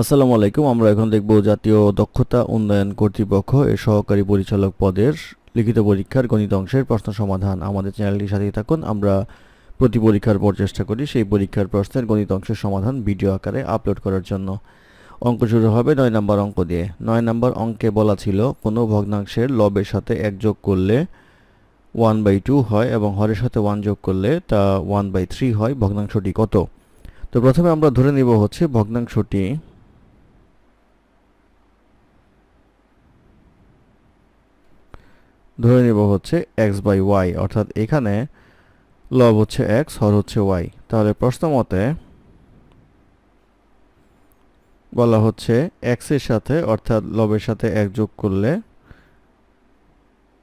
আসসালামু আলাইকুম, আমরা এখন দেখব জাতীয় দক্ষতা উন্নয়ন কর্তৃপক্ষ এর সহকারী পরিচালক পদের লিখিত পরীক্ষার গণিত অংশের প্রশ্ন সমাধান। আমাদের চ্যানেলটির সাথেই থাকুন, আমরা প্রতি পরীক্ষার পর চেষ্টা করি সেই পরীক্ষার প্রশ্নের গণিত অংশের সমাধান ভিডিও আকারে আপলোড করার জন্য। অঙ্ক শুরু হবে নয় নম্বর অঙ্ক দিয়ে। নয় নম্বর অঙ্কে বলা ছিল, কোনো ভগ্নাংশের লবের সাথে এক যোগ করলে ওয়ান বাই টু হয় এবং হরের সাথে ওয়ান যোগ করলে তা ওয়ান বাই থ্রি হয়, ভগ্নাংশটি কত? তো প্রথমে আমরা ধরে নিব হচ্ছে ভগ্নাংশটি ধরে নিব হচ্ছে এক্স বাই ওয়াই অর্থাৎ এখানে লব হচ্ছে এক্স হর হচ্ছে ওয়াই তাহলে প্রশ্ন মতে বলা হচ্ছে এক্সের সাথে, অর্থাৎ লবের সাথে এক যোগ করলে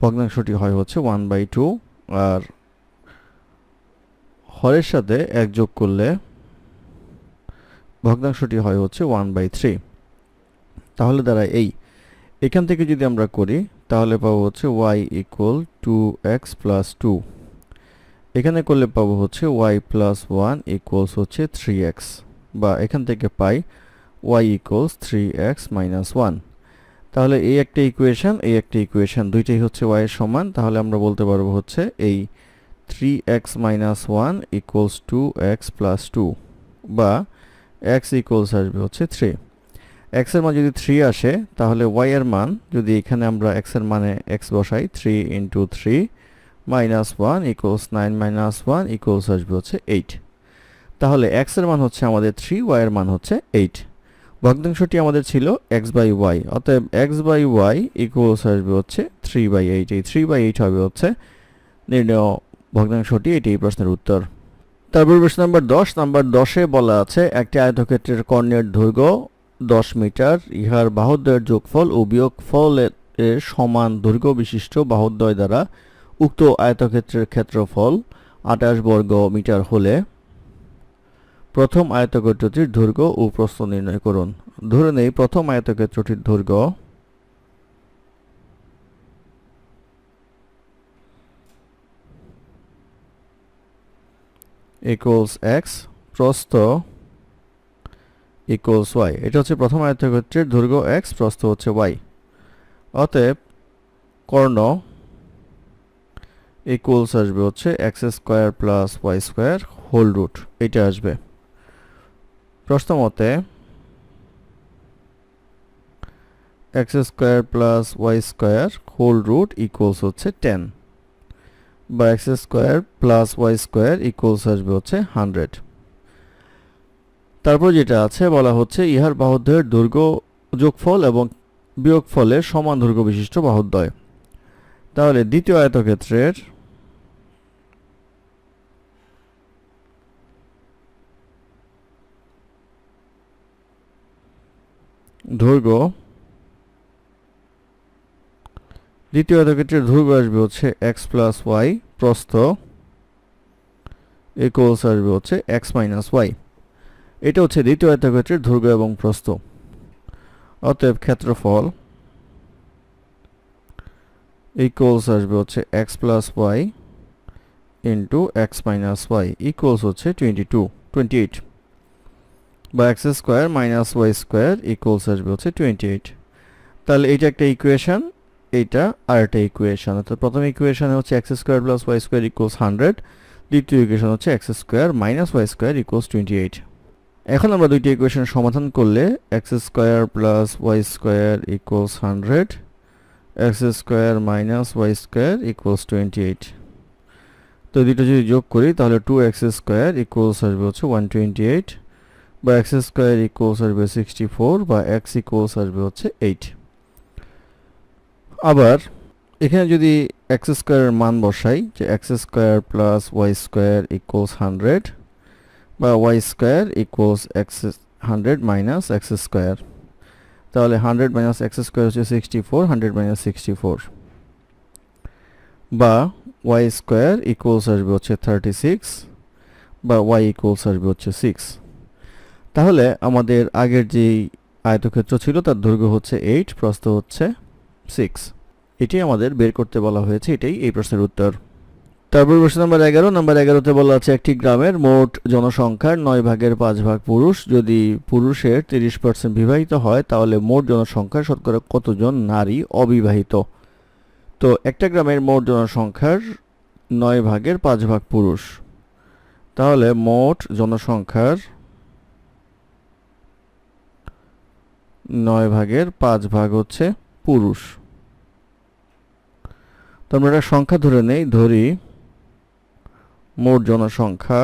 ভগ্নাংশটি হয় হচ্ছে ওয়ান বাই টু আর হরের সাথে এক যোগ করলে ভগ্নাংশটি হয় হচ্ছে ওয়ান বাই থ্রি তাহলে দ্বারা এই। এখান থেকে যদি আমরা করি তাহলে পাবো হচ্ছে Y equal to X plus two এখানে করলে পাবো হচ্ছে ওয়াই প্লাস ওয়ান ইকুয়ালস হচ্ছে থ্রি এক্স বা এখান থেকে পাই Y equals three X minus one তাহলে এই একটা ইকুয়েশন এই একটা ইকুয়েশন দুইটাই হচ্ছে ওয়াই এর সমান। তাহলে আমরা বলতে পারব হচ্ছে এই three X minus one equals two X plus two বা এক্স ইকুয়ালস আসবে হচ্ছে থ্রি এক্সের মান যদি থ্রি আসে, তাহলে ওয়াই এর মান যদি এখানে আমরা এক্সের মানে এক্স বসাই three into three minus one equals nine minus one equals আসবে হচ্ছে এইট তাহলে এক্সের মান হচ্ছে আমাদের থ্রি ওয়াই এর মান হচ্ছে এইট ভগ্নাংশটি আমাদের ছিল এক্স বাই ওয়াই অতএব এক্স বাই ওয়াই ইকুয়ালস আসবে হচ্ছে থ্রি বাই এইট এই থ্রি বাই এইট হবে হচ্ছে নির্ণয় ভগ্নাংশটি, এটি এই প্রশ্নের উত্তর। তারপর প্রশ্ন নাম্বার দশ, নাম্বার দশে বলা আছে, একটি আয়তক্ষেত্রের কর্ণের দৈর্ঘ্য দশ মিটার, ইহার বাহুদ্বয়ের যোগফল ও বিয়োগফল এর সমান দৈর্ঘ্য বিশিষ্ট বাহুদ্বয় দ্বারা উক্ত আয়তক্ষেত্রের ক্ষেত্রফল আঠাশ বর্গ মিটার হলে প্রথম আয়তক্ষেত্রটির দৈর্ঘ্য ও প্রস্থ নির্ণয় করুন। ধরে নেই, প্রথম আয়তক্ষেত্রটির দৈর্ঘ্য ইকুয়ালস এক্স প্রস্থ ইকুয়ালস ওয়াই এটা হচ্ছে প্রথম আয়তক্ষেত্রের দৈর্ঘ্য এক্স প্রস্থ হচ্ছে ওয়াই অতএব কর্ণ ইকুয়ালস আসবে হচ্ছে X square plus Y square whole root এটা আসবে। প্রশ্ন মতে X square plus Y square whole root equals হচ্ছে টেন বা X square plus Y square equals আসবে হচ্ছে হান্ড্রেড তারপর যেটা আছে বলা হচ্ছে, ইহার বাহুদ্বয়ের দৈর্ঘ্য যোগফল এবং বিয়োগফলের সমান দৈর্ঘ্য বিশিষ্ট বাহুদ্বয়। তাহলে দ্বিতীয় আয়তক্ষেত্রের দৈর্ঘ্য দ্বিতীয় আয়তক্ষেত্রের দৈর্ঘ্য আসবে হচ্ছে এক্স প্লাস ওয়াই প্রস্থ ইকুয়ালস আসবে হচ্ছে এক্স মাইনাস ওয়াই এটা হচ্ছে দ্বিতীয় আয়তক্ষেত্রের দৈর্ঘ্য এবং প্রস্থ। অতএব ক্ষেত্রফল ইকুয়ালস আসবে হচ্ছে X plus Y into X minus Y equals হচ্ছে টোয়েন্টি টু টোয়েন্টি এইট বা X square minus Y square equals আসবে হচ্ছে টোয়েন্টি এইট তাহলে এইটা একটা ইকুয়েশন এইটা আর একটা ইকুয়েশন অর্থাৎ প্রথম ইকুয়েশনে হচ্ছে X square plus Y square equals hundred দ্বিতীয় ইকুয়েশন হচ্ছে X square minus Y square equals twenty eight এখন আমরা দুইটি ইকুয়েশন সমাধান করলে X square plus Y square equals hundred X square minus Y square equals twenty eight তো দুটো যদি যোগ করি, তাহলে টু এক্স স্কোয়ার ইকুয়ালস আসবে হচ্ছে ওয়ান টোয়েন্টি এইট বা এক্স স্কোয়ার ইকুয়ালস আসবে সিক্সটি ফোর বা এক্স ইকুয়ালস আসবে হচ্ছে এইট আবার এখানে যদি এক্স স্কোয়ারের মান বসাই, যে X square plus Y square equals hundred বা Y square equals X hundred minus X square তাহলে হান্ড্রেড মাইনাস এক্স স্কোয়ার হচ্ছে sixty four hundred minus sixty four বা ওয়াই স্কোয়ার ইকুয়ালস আসবে হচ্ছে থার্টি সিক্স বা ওয়াই ইকুয়ালস আসবে হচ্ছে six তাহলে আমাদের আগের যেই আয়তক্ষেত্র ছিল তার দৈর্ঘ্য হচ্ছে এইট প্রস্থ হচ্ছে সিক্স এটি আমাদের বের করতে বলা হয়েছে, এটাই এই প্রশ্নের উত্তর। তারপর প্রশ্ন নাম্বার এগারো। নাম্বার এগারোতে বলা আছে, একটি গ্রামের মোট জনসংখ্যার নয় ভাগের পাঁচ ভাগ পুরুষ। যদি পুরুষের তিরিশ পার্সেন্ট বিবাহিত হয়, তাহলে মোট জনসংখ্যার শতকরা কতজন নারী অবিবাহিত? তো একটা গ্রামের মোট জনসংখ্যার নয় ভাগের পাঁচ ভাগ পুরুষ। তাহলে মোট জনসংখ্যার নয় ভাগের পাঁচ ভাগ হচ্ছে পুরুষ। তো আমরা একটা সংখ্যা ধরে নেই, ধরি মোট জনসংখ্যা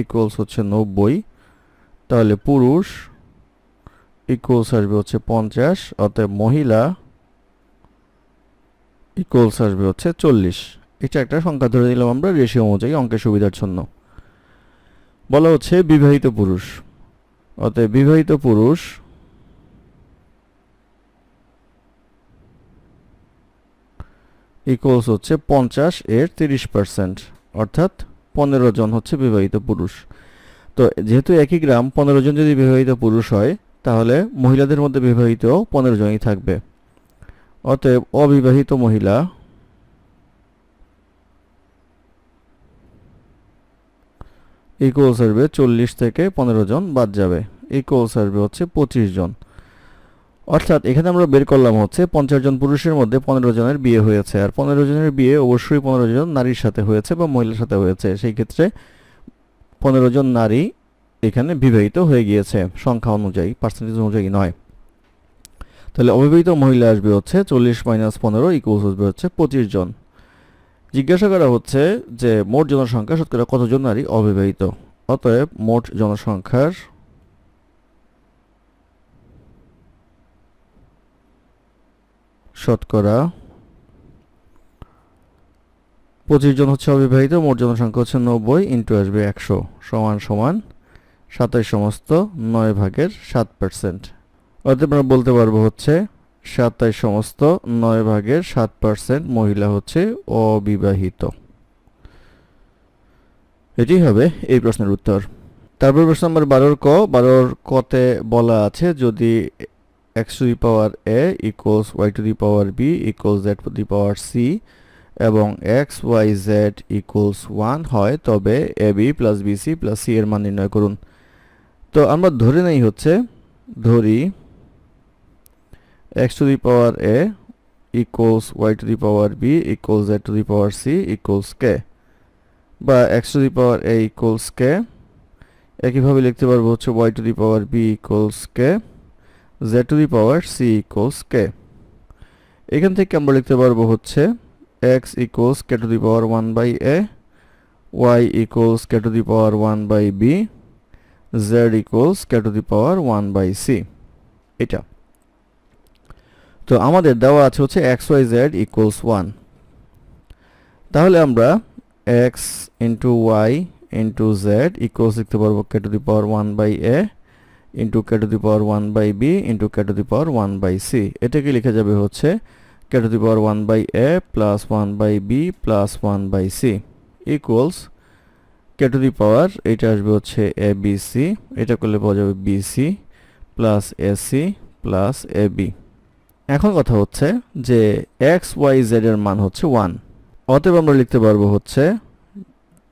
ইকুয়ালস হচ্ছে নব্বই, তাহলে পুরুষ ইকুয়ালস আসবে হচ্ছে পঞ্চাশ, অতএব মহিলা ইকুয়ালস আসবে হচ্ছে চল্লিশ। এটা একটা সংখ্যা ধরে নিলাম আমরা রেশিও অনুযায়ী অঙ্কের সুবিধার জন্য। বলা হচ্ছে বিবাহিত পুরুষ। অতএব বিবাহিত পুরুষ ইকুয়ালস হচ্ছে পঞ্চাশ এর তিরিশ পার্সেন্ট অর্থাৎ পনেরো জন হচ্ছে বিবাহিত পুরুষ। তো যেহেতু একই গ্রাম, পনেরো জন যদি বিবাহিত পুরুষ হয়, তাহলে মহিলাদের মধ্যে বিবাহিত পনেরো জনই থাকবে। অতএব অবিবাহিত মহিলা ইকুয়ালস আসবে চল্লিশ থেকে পনেরো জন বাদ যাবে। ইকুয়ালস আসবে হচ্ছে পঁচিশ জন। অর্থাৎ এখানে আমরা বের করলাম হচ্ছে পঞ্চাশ জন পুরুষের মধ্যে পনেরো জনের বিয়ে হয়েছে। আর পনেরো জনের বিয়ে অবশ্যই পনেরো জন নারীর সাথে হয়েছে বা মহিলার সাথে হয়েছে। সেই ক্ষেত্রে পনেরো জন নারী এখানে বিবাহিত হয়ে গিয়েছে। সংখ্যা অনুযায়ী পার্সেন্টেজ অনুযায়ী নয়। তাহলে অবিবাহিত মহিলা আসবে হচ্ছে চল্লিশ মাইনাস পনেরো ইকুয়ালস আসবে হচ্ছে পঁচিশ জন। জিজ্ঞাসা করা হচ্ছে যে মোট জনসংখ্যা শতকরা কতজন নারী অবিবাহিত? অতএব মোট জনসংখ্যার শতকরা পঁচিশ জন হচ্ছে অবিবাহিত, মোট জনসংখ্যা হচ্ছে নব্বই ইন্টু আসবে একশো সমান সমান সাতাশ সমস্ত নয় ভাগের সাত পার্সেন্ট অতএব আমরা বলতে পারব হচ্ছে সাতাশ সমস্ত নয় ভাগের সাত পার্সেন্ট মহিলা হচ্ছে অবিবাহিত। এটি হবে এই প্রশ্নের উত্তর। তারপর প্রশ্ন নম্বর বারোর ক। বারোর কতে বলা আছে যদি X to the power A equals Y to the power B equals Z to the power C এবং X Y Z equals one হয়, তবে B plus C plus C এর মান নির্ণয় করুন। তো আমরা ধরে নেই হচ্ছে, ধরি x to the power a equals y to the power b equals z to the power c equals k বা x to the power a equals k, একইভাবে লিখতে পারব হচ্ছে y to the power b equals k z to the power c equals k. এখান থেকে আমরা লিখতে পারব হচ্ছে x equals k to the power 1 by a, y equals k to the power 1 by b, z equals k to the power 1 by c. এটা। তো আমাদের দেওয়া আছে হচ্ছে X Y Z equals one তাহলে আমরা X into Y into Z equals লিখতে পারব K to the power one by A into K to the power one by B into K to the power one by C এটাকে লিখে যাবে হচ্ছে? K to the power one by A plus one by B plus one by C equals K to the power এটা আসবে হচ্ছে এ B C এটা করলে পাওয়া যাবে B C plus A C plus A B এখন কথা হচ্ছে যে এক্স ওয়াই জেড এর মান হচ্ছে ওয়ান অতএব আমরা লিখতে পারব হচ্ছে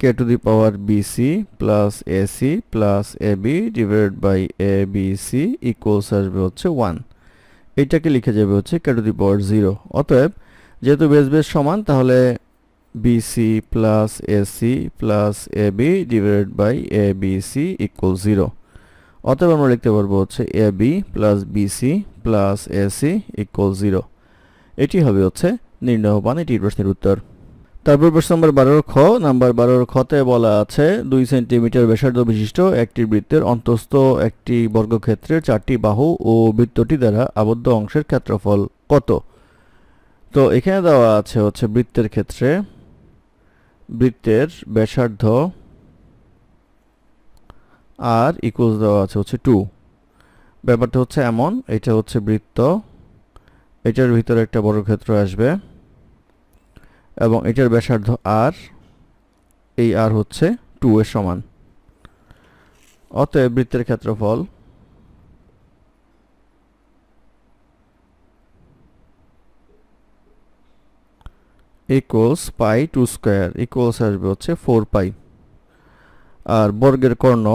K to the power BC plus AC plus A B divided by A B C equals আসবে হচ্ছে ওয়ান এইটাকে লিখে যাবে হচ্ছে কে টু দি পাওয়ার জিরো অতএব, যেহেতু বেস বেস সমান, তাহলে BC plus AC plus B divided by A C equal zero অতএব আমরা লিখতে পারব হচ্ছে A B plus BC plus AC equal zero এটি হবে হচ্ছে নির্ণয়বান এটির প্রশ্নের উত্তর। তারপর প্রশ্ন নম্বর বারোর খ, নাম্বার বারোর খতে বলা আছে, দুই সেন্টিমিটার ব্যাসার্ধ বিশিষ্ট একটি বৃত্তের অন্তস্থ একটি বর্গক্ষেত্রের চারটি বাহু ও বৃত্তটি দ্বারা আবদ্ধ অংশের ক্ষেত্রফল কত? তো এখানে দেওয়া আছে হচ্ছে বৃত্তের ক্ষেত্রে বৃত্তের ব্যাসার্ধ আর ইকুয়ালস দেওয়া আছে হচ্ছে টু ব্যাপারটা হচ্ছে এমন, এটা হচ্ছে বৃত্ত, এটার ভিতরে একটা বর্গক্ষেত্র আসবে। এবং এটার ব্যাসার্ধ আর এই আর হচ্ছে টু এর সমান। অতএব বৃত্তের ক্ষেত্রফল equals pi two square equals আসবে হচ্ছে ফোর পাই আর বর্গের কর্ণ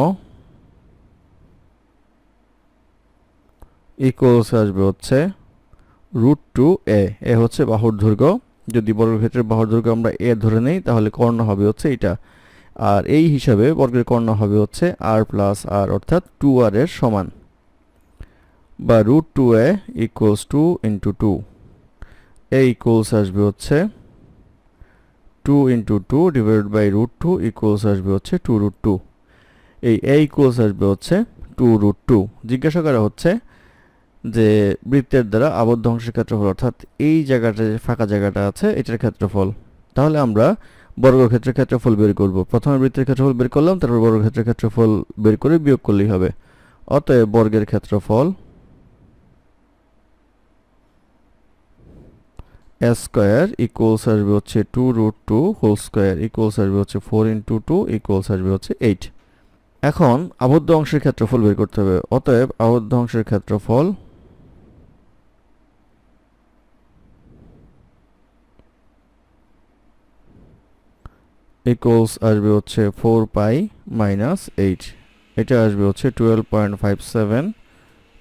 ইকুয়ালস আসবে হচ্ছে রুট টু এ এ হচ্ছে বাহুর দৈর্ঘ্য যদি বর্গক্ষেত্রের বাহুর দৈর্ঘ্য আমরা এ ধরে নেই, তাহলে কর্ণ হবে হচ্ছে এটা আর এই হিসাবে বর্গের কর্ণ হবে হচ্ছে আর প্লাস আর অর্থাৎ টু আর এর সমান। বা root two A equals two into two A equals আসবে হচ্ছে two into two divide by root two equals আসবে হচ্ছে টু রুট টু এই এ ইকুয়ালস আসবে হচ্ছে টু রুট টু জিজ্ঞাসা করা হচ্ছে যে বৃত্তের দ্বারা আবদ্ধ অংশের ক্ষেত্রফল, অর্থাৎ এই জায়গাটা যে ফাঁকা জায়গাটা আছে, এটার ক্ষেত্রফল। তাহলে আমরা বর্গক্ষেত্রের ক্ষেত্রফল বের করব। প্রথমে বৃত্তের ক্ষেত্রফল বের করলাম, তারপর বর্গক্ষেত্রের ক্ষেত্রফল বের করে বিয়োগ করলেই হবে। অতএব বর্গের ক্ষেত্রফল স্কোয়ার ইকুয়ালস আসবে হচ্ছে two root two whole square equals আসবে হচ্ছে ফোর ইন্টু টু ইকুয়ালস আসবে হচ্ছে এইট এখন আবদ্ধ অংশের ক্ষেত্রফল বের করতে হবে। অতএব আবদ্ধ অংশের ক্ষেত্রফল ইকুয়ালস আসবে হচ্ছে ফোর পাই মাইনাস এইট এটা আসবে হচ্ছে twelve point five seven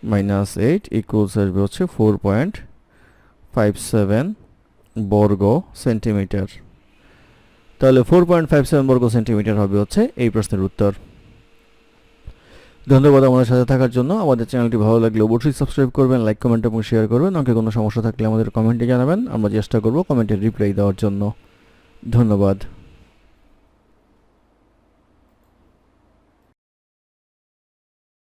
minus eight equals আসবে হচ্ছে ফোর পয়েন্ট ফাইভ সেভেন বর্গ সেন্টিমিটার তাহলে ফোর পয়েন্ট ফাইভ সেভেন বর্গ সেন্টিমিটার হবে হচ্ছে এই প্রশ্নের উত্তর। ধন্যবাদ আমাদের সাথে থাকার জন্য। আমাদের চ্যানেলটি ভালো লাগলে অবশ্যই সাবস্ক্রাইব করবেন লাইক কমেন্ট এবং শেয়ার করবেন। আমাকে কোনো সমস্যা থাকলে আমাদের কমেন্টে জানাবেন। আমরা চেষ্টা করব কমেন্টের রিপ্লাই দেওয়ার জন্য। ধন্যবাদ।